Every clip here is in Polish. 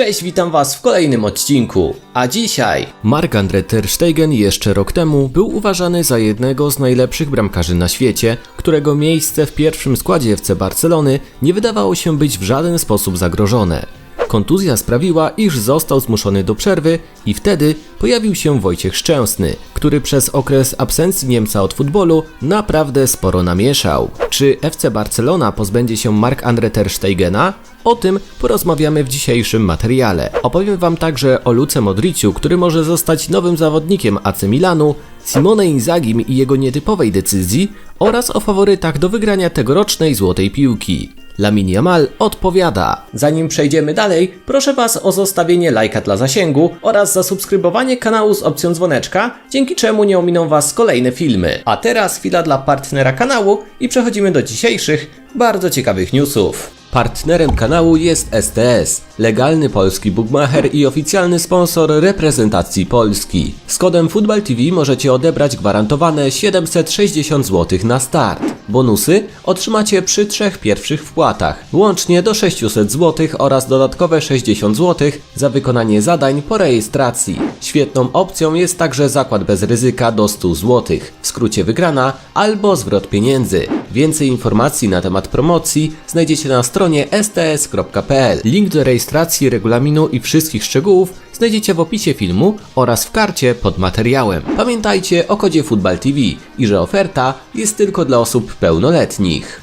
Cześć, witam was w kolejnym odcinku. A dzisiaj Marc-André ter Stegen jeszcze rok temu był uważany za jednego z najlepszych bramkarzy na świecie, którego miejsce w pierwszym składzie FC Barcelony nie wydawało się być w żaden sposób zagrożone. Kontuzja sprawiła, iż został zmuszony do przerwy i wtedy pojawił się Wojciech Szczęsny, który przez okres absencji Niemca od futbolu naprawdę sporo namieszał. Czy FC Barcelona pozbędzie się Marc-André ter Stegena? O tym porozmawiamy w dzisiejszym materiale. Opowiem Wam także o Luce Modriciu, który może zostać nowym zawodnikiem AC Milanu, Simone Inzagim i jego nietypowej decyzji oraz o faworytach do wygrania tegorocznej złotej piłki. Lamin Yamal odpowiada. Zanim przejdziemy dalej, proszę Was o zostawienie lajka dla zasięgu oraz zasubskrybowanie kanału z opcją dzwoneczka, dzięki czemu nie ominą Was kolejne filmy. A teraz chwila dla partnera kanału i przechodzimy do dzisiejszych, bardzo ciekawych newsów. Partnerem kanału jest STS, legalny polski bookmacher i oficjalny sponsor reprezentacji Polski. Z kodem FootballTV możecie odebrać gwarantowane 760 zł na start. Bonusy otrzymacie przy trzech pierwszych wpłatach, łącznie do 600 zł oraz dodatkowe 60 zł za wykonanie zadań po rejestracji. Świetną opcją jest także zakład bez ryzyka do 100 zł, w skrócie wygrana albo zwrot pieniędzy. Więcej informacji na temat promocji znajdziecie na stronie sts.pl. Link do rejestracji, regulaminu i wszystkich szczegółów znajdziecie w opisie filmu oraz w karcie pod materiałem. Pamiętajcie o kodzie Football TV i że oferta jest tylko dla osób pełnoletnich.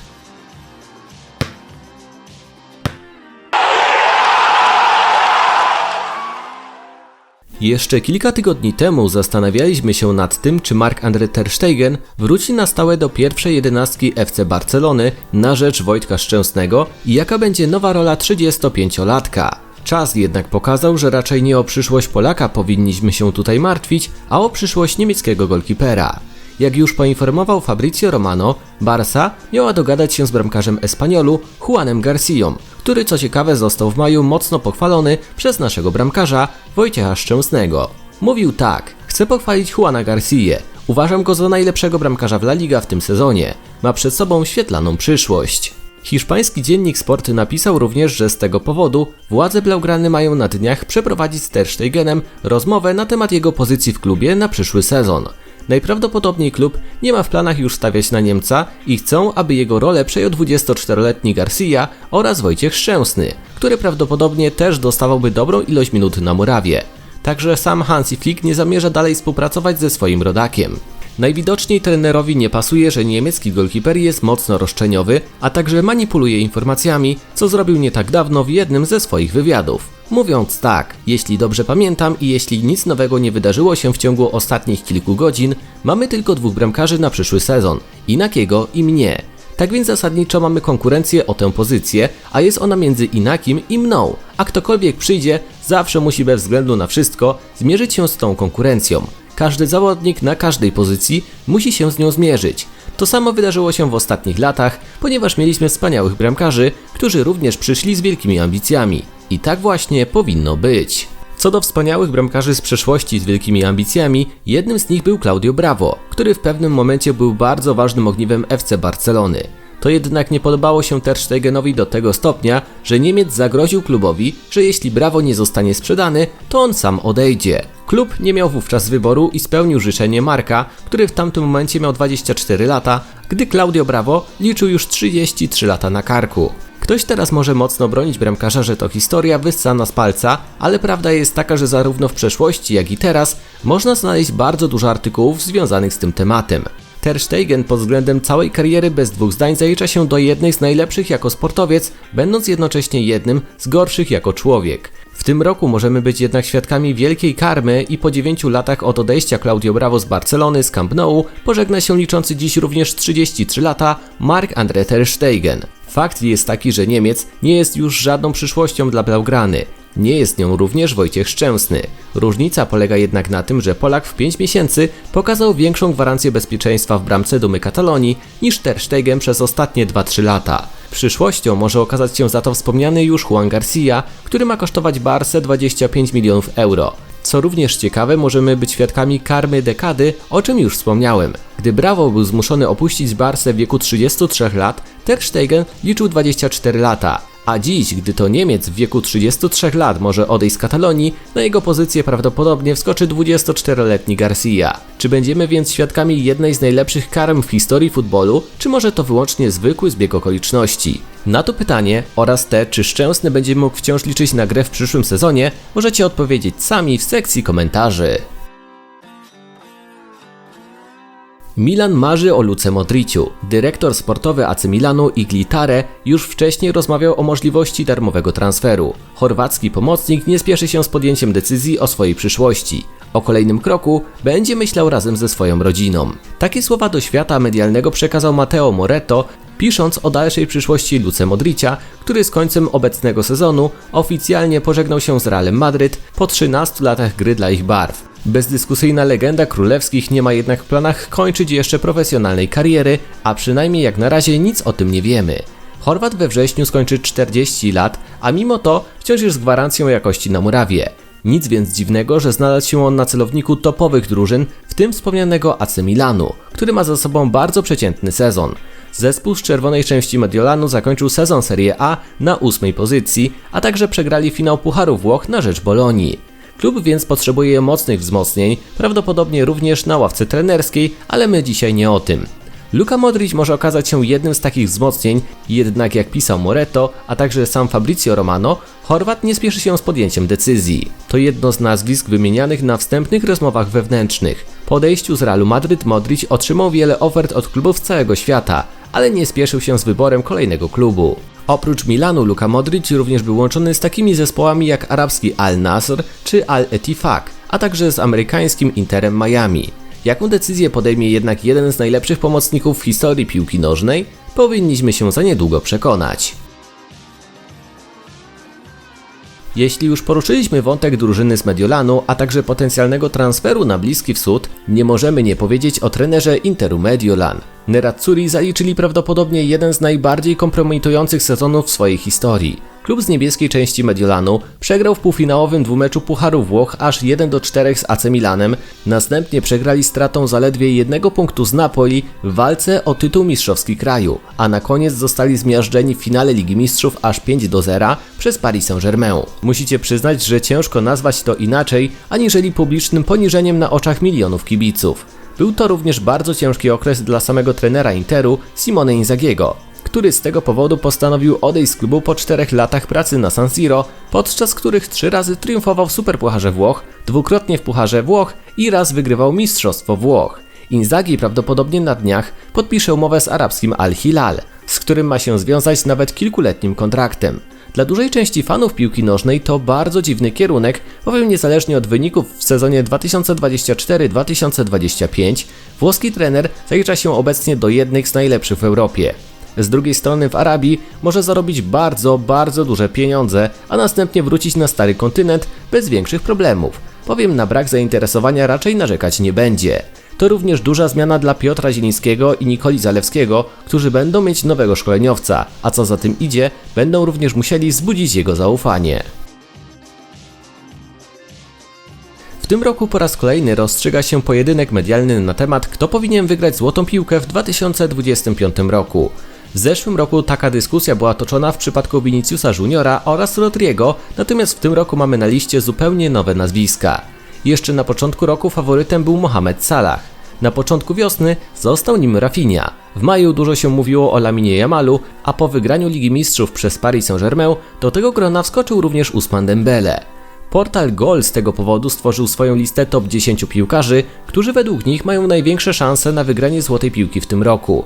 Jeszcze kilka tygodni temu zastanawialiśmy się nad tym, czy Marc-André ter Stegen wróci na stałe do pierwszej jedenastki FC Barcelony na rzecz Wojtka Szczęsnego i jaka będzie nowa rola 35-latka. Czas jednak pokazał, że raczej nie o przyszłość Polaka powinniśmy się tutaj martwić, a o przyszłość niemieckiego golkipera. Jak już poinformował Fabrizio Romano, Barca miała dogadać się z bramkarzem Espaniolu Juanem Garcją, który co ciekawe został w maju mocno pochwalony przez naszego bramkarza Wojciecha Szczęsnego. Mówił tak, chcę pochwalić Juana Garcję. Uważam go za najlepszego bramkarza w La Liga w tym sezonie. Ma przed sobą świetlaną przyszłość. Hiszpański dziennik Sporty napisał również, że z tego powodu władze Blaugrany mają na dniach przeprowadzić z Ter Stegenem rozmowę na temat jego pozycji w klubie na przyszły sezon. Najprawdopodobniej klub nie ma w planach już stawiać na Niemca i chcą, aby jego rolę przejął 24-letni Garcia oraz Wojciech Szczęsny, który prawdopodobnie też dostawałby dobrą ilość minut na murawie. Także sam Hansi Flick nie zamierza dalej współpracować ze swoim rodakiem. Najwidoczniej trenerowi nie pasuje, że niemiecki golkiper jest mocno roszczeniowy, a także manipuluje informacjami, co zrobił nie tak dawno w jednym ze swoich wywiadów. Mówiąc tak, jeśli dobrze pamiętam i jeśli nic nowego nie wydarzyło się w ciągu ostatnich kilku godzin, mamy tylko dwóch bramkarzy na przyszły sezon, Inakiego i mnie. Tak więc zasadniczo mamy konkurencję o tę pozycję, a jest ona między Inakim i mną, a ktokolwiek przyjdzie, zawsze musi bez względu na wszystko zmierzyć się z tą konkurencją. Każdy zawodnik na każdej pozycji musi się z nią zmierzyć. To samo wydarzyło się w ostatnich latach, ponieważ mieliśmy wspaniałych bramkarzy, którzy również przyszli z wielkimi ambicjami. I tak właśnie powinno być. Co do wspaniałych bramkarzy z przeszłości z wielkimi ambicjami, jednym z nich był Claudio Bravo, który w pewnym momencie był bardzo ważnym ogniwem FC Barcelony. To jednak nie podobało się Ter Stegenowi do tego stopnia, że Niemiec zagroził klubowi, że jeśli Bravo nie zostanie sprzedany, to on sam odejdzie. Klub nie miał wówczas wyboru i spełnił życzenie Marka, który w tamtym momencie miał 24 lata, gdy Claudio Bravo liczył już 33 lata na karku. Ktoś teraz może mocno bronić bramkarza, że to historia wyssana z palca, ale prawda jest taka, że zarówno w przeszłości, jak i teraz można znaleźć bardzo dużo artykułów związanych z tym tematem. Ter Stegen pod względem całej kariery bez dwóch zdań zalicza się do jednej z najlepszych jako sportowiec, będąc jednocześnie jednym z gorszych jako człowiek. W tym roku możemy być jednak świadkami wielkiej karmy i po 9 latach od odejścia Claudio Bravo z Barcelony z Camp Nou pożegna się liczący dziś również 33 lata Marc-André ter Stegen. Fakt jest taki, że Niemiec nie jest już żadną przyszłością dla Blaugrany. Nie jest nią również Wojciech Szczęsny. Różnica polega jednak na tym, że Polak w 5 miesięcy pokazał większą gwarancję bezpieczeństwa w bramce Dumy Katalonii niż Ter Stegen przez ostatnie 2-3 lata. Przyszłością może okazać się za to wspomniany już Juan Garcia, który ma kosztować Barce 25 milionów euro. Co również ciekawe, możemy być świadkami karmy dekady, o czym już wspomniałem. Gdy Bravo był zmuszony opuścić Barce w wieku 33 lat, Ter Stegen liczył 24 lata, A dziś, gdy to Niemiec w wieku 33 lat może odejść z Katalonii, na jego pozycję prawdopodobnie wskoczy 24-letni Garcia. Czy będziemy więc świadkami jednej z najlepszych karm w historii futbolu, czy może to wyłącznie zwykły zbieg okoliczności? Na to pytanie oraz te, czy Szczęsny będzie mógł wciąż liczyć na grę w przyszłym sezonie, możecie odpowiedzieć sami w sekcji komentarzy. Milan marzy o Luce Modriciu. Dyrektor sportowy AC Milanu Igli Tare już wcześniej rozmawiał o możliwości darmowego transferu. Chorwacki pomocnik nie spieszy się z podjęciem decyzji o swojej przyszłości. O kolejnym kroku będzie myślał razem ze swoją rodziną. Takie słowa do świata medialnego przekazał Matteo Moretto, pisząc o dalszej przyszłości Luce Modricia, który z końcem obecnego sezonu oficjalnie pożegnał się z Realem Madryt po 13 latach gry dla ich barw. Bezdyskusyjna legenda królewskich nie ma jednak w planach kończyć jeszcze profesjonalnej kariery, a przynajmniej jak na razie nic o tym nie wiemy. Chorwat we wrześniu skończy 40 lat, a mimo to wciąż jest gwarancją jakości na murawie. Nic więc dziwnego, że znalazł się on na celowniku topowych drużyn, w tym wspomnianego AC Milanu, który ma za sobą bardzo przeciętny sezon. Zespół z czerwonej części Mediolanu zakończył sezon Serie A na ósmej pozycji, a także przegrali finał Pucharu Włoch na rzecz Bolonii. Klub więc potrzebuje mocnych wzmocnień, prawdopodobnie również na ławce trenerskiej, ale my dzisiaj nie o tym. Luka Modric może okazać się jednym z takich wzmocnień, jednak jak pisał Moretto, a także sam Fabrizio Romano, Chorwat nie spieszy się z podjęciem decyzji. To jedno z nazwisk wymienianych na wstępnych rozmowach wewnętrznych. Po odejściu z Realu Madryt Modric otrzymał wiele ofert od klubów z całego świata, ale nie spieszył się z wyborem kolejnego klubu. Oprócz Milanu Luka Modric również był łączony z takimi zespołami jak arabski Al Nasr czy Al Etifak, a także z amerykańskim Interem Miami. Jaką decyzję podejmie jednak jeden z najlepszych pomocników w historii piłki nożnej, powinniśmy się za niedługo przekonać. Jeśli już poruszyliśmy wątek drużyny z Mediolanu, a także potencjalnego transferu na Bliski Wschód, nie możemy nie powiedzieć o trenerze Interu Mediolan. Nerazzurri zaliczyli prawdopodobnie jeden z najbardziej kompromitujących sezonów w swojej historii. Klub z niebieskiej części Mediolanu przegrał w półfinałowym dwumeczu Pucharu Włoch aż 1 do 4 z AC Milanem, następnie przegrali stratą zaledwie jednego punktu z Napoli w walce o tytuł mistrzowski kraju, a na koniec zostali zmiażdżeni w finale Ligi Mistrzów aż 5 do 0 przez Paris Saint-Germain. Musicie przyznać, że ciężko nazwać to inaczej, aniżeli publicznym poniżeniem na oczach milionów kibiców. Był to również bardzo ciężki okres dla samego trenera Interu, Simone Inzagiego, który z tego powodu postanowił odejść z klubu po czterech latach pracy na San Siro, podczas których trzy razy triumfował w Superpucharze Włoch, dwukrotnie w Pucharze Włoch i raz wygrywał Mistrzostwo Włoch. Inzaghi prawdopodobnie na dniach podpisze umowę z arabskim Al Hilal, z którym ma się związać nawet kilkuletnim kontraktem. Dla dużej części fanów piłki nożnej to bardzo dziwny kierunek, bowiem niezależnie od wyników w sezonie 2024-2025, włoski trener zalicza się obecnie do jednych z najlepszych w Europie. Z drugiej strony w Arabii może zarobić bardzo, bardzo duże pieniądze, a następnie wrócić na stary kontynent bez większych problemów, bowiem na brak zainteresowania raczej narzekać nie będzie. To również duża zmiana dla Piotra Zielińskiego i Nikoli Zalewskiego, którzy będą mieć nowego szkoleniowca, a co za tym idzie, będą również musieli wzbudzić jego zaufanie. W tym roku po raz kolejny rozstrzyga się pojedynek medialny na temat, kto powinien wygrać złotą piłkę w 2025 roku. W zeszłym roku taka dyskusja była toczona w przypadku Viniciusa Juniora oraz Rodriego, natomiast w tym roku mamy na liście zupełnie nowe nazwiska. Jeszcze na początku roku faworytem był Mohamed Salah. Na początku wiosny został nim Rafinha. W maju dużo się mówiło o Laminie Jamalu, a po wygraniu Ligi Mistrzów przez Paris Saint-Germain do tego grona wskoczył również Usman Dembele. Portal Goal z tego powodu stworzył swoją listę top 10 piłkarzy, którzy według nich mają największe szanse na wygranie złotej piłki w tym roku.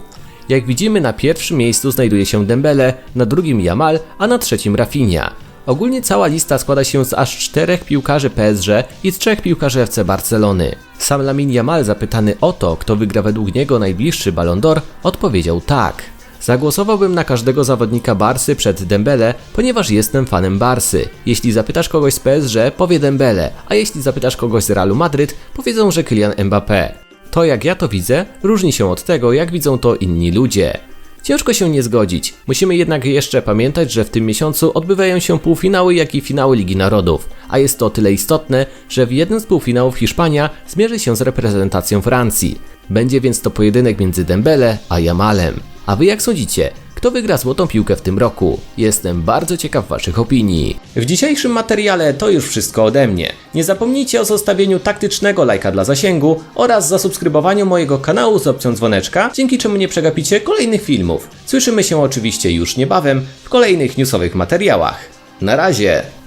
Jak widzimy na pierwszym miejscu znajduje się Dembele, na drugim Jamal, a na trzecim Rafinha. Ogólnie cała lista składa się z aż czterech piłkarzy PSG i trzech piłkarzy FC Barcelony. Sam Lamin Jamal zapytany o to, kto wygra według niego najbliższy Ballon d'Or, odpowiedział tak. Zagłosowałbym na każdego zawodnika Barsy przed Dembele, ponieważ jestem fanem Barsy. Jeśli zapytasz kogoś z PSG, powie Dembele, a jeśli zapytasz kogoś z Realu Madryt, powiedzą, że Kylian Mbappé. To jak ja to widzę, różni się od tego, jak widzą to inni ludzie. Ciężko się nie zgodzić. Musimy jednak jeszcze pamiętać, że w tym miesiącu odbywają się półfinały, jak i finały Ligi Narodów. A jest to o tyle istotne, że w jednym z półfinałów Hiszpania zmierzy się z reprezentacją Francji. Będzie więc to pojedynek między Dembele a Jamalem. A wy jak sądzicie? Kto wygra złotą piłkę w tym roku. Jestem bardzo ciekaw Waszych opinii. W dzisiejszym materiale to już wszystko ode mnie. Nie zapomnijcie o zostawieniu taktycznego lajka dla zasięgu oraz zasubskrybowaniu mojego kanału z opcją dzwoneczka, dzięki czemu nie przegapicie kolejnych filmów. Słyszymy się oczywiście już niebawem w kolejnych newsowych materiałach. Na razie!